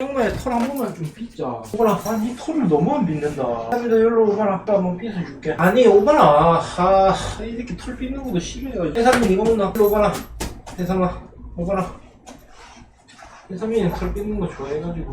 정말 털 한 번만 좀 빗자. 오바라, 아니 털을 너무 안 빗는다. 사람들 일로 오바라, 아까 한번 빗어줄게. 아니 오바라, 아 이렇게 털 빗는 것도 싫어요. 해삼이 이거 먹나? 일로 오바라, 해삼아, 오바라. 해삼이는 털 빗는 거 좋아해가지고.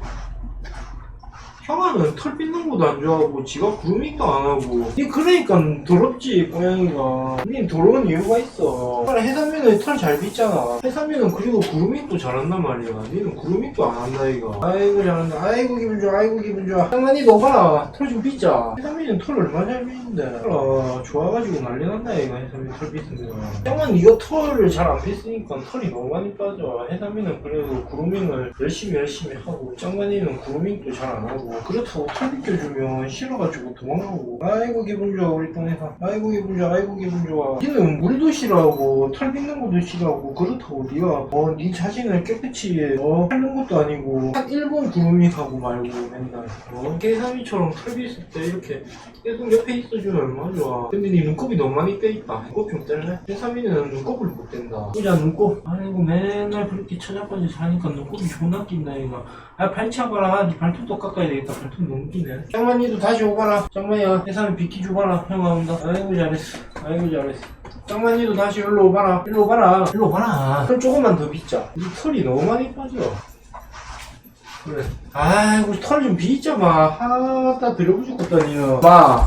형아는 털 빗는 것도 안 좋아하고 지가 그루밍도 안 하고. 니 그러니까 더럽지 고양이가. 니 더러운 이유가 있어. 해삼이는 털 잘 빗잖아. 해삼이는 그리고 그루밍도 잘한단 말이야. 니는 그루밍도 안 한다 이거. 아이고 잘한다. 아이고 기분 좋아 아이고 기분 좋아. 장난이 너봐라 털좀 빗자. 해삼이는 털 얼마나 잘 빗는데 아 좋아가지고 난리 난다 이거. 해삼이 털 빗으면 형은 이거 털을 잘 안 빗으니까 털이 너무 많이 빠져. 해삼이는 그래도 그루밍을 열심히 열심히 하고 짱만이는 그루밍도 잘 안 하고 그렇다고 털 빗겨주면 싫어가지고 도망가고. 아이고 기분 좋아 우리 똥 해삼 아이고 기분 좋아 아이고 기분 좋아. 니는 물도 싫어하고 털 빗는 것도 싫어하고 그렇다고 니가 어 니 자신을 깨끗이 어 하는 것도 아니고 한 1분 그루밍하고 말고 맨날. 어? 해삼이처럼 털 빗을 때 이렇게 계속 옆에 있어주면 얼마나 좋아. 근데 니 눈곱이 너무 많이 떼있다. 눈곱 좀 뗄래? 해삼이는 눈곱을 못 뗀다. 보자 눈곱. 아이고 맨날 그렇게 찾아까지 사니까 눈곱이 존나 낀다 이거 아 발차봐라. 니 발톱도 깎아야 되 겠다 발톱 너무 끼네. 장만이도 다시 오거라 장만이야 해삼이 비키줘봐라 형아 온다. 아이고 잘했어. 아이고 잘했어. 장만이도 다시 일로 오봐라 일로 오봐라 일로 오봐라 털 조금만 더 빗자. 이 털이 너무 많이 빠져. 그래. 아이고 털 좀 빗자 마. 하다 들여부 죽겠다 니는. 봐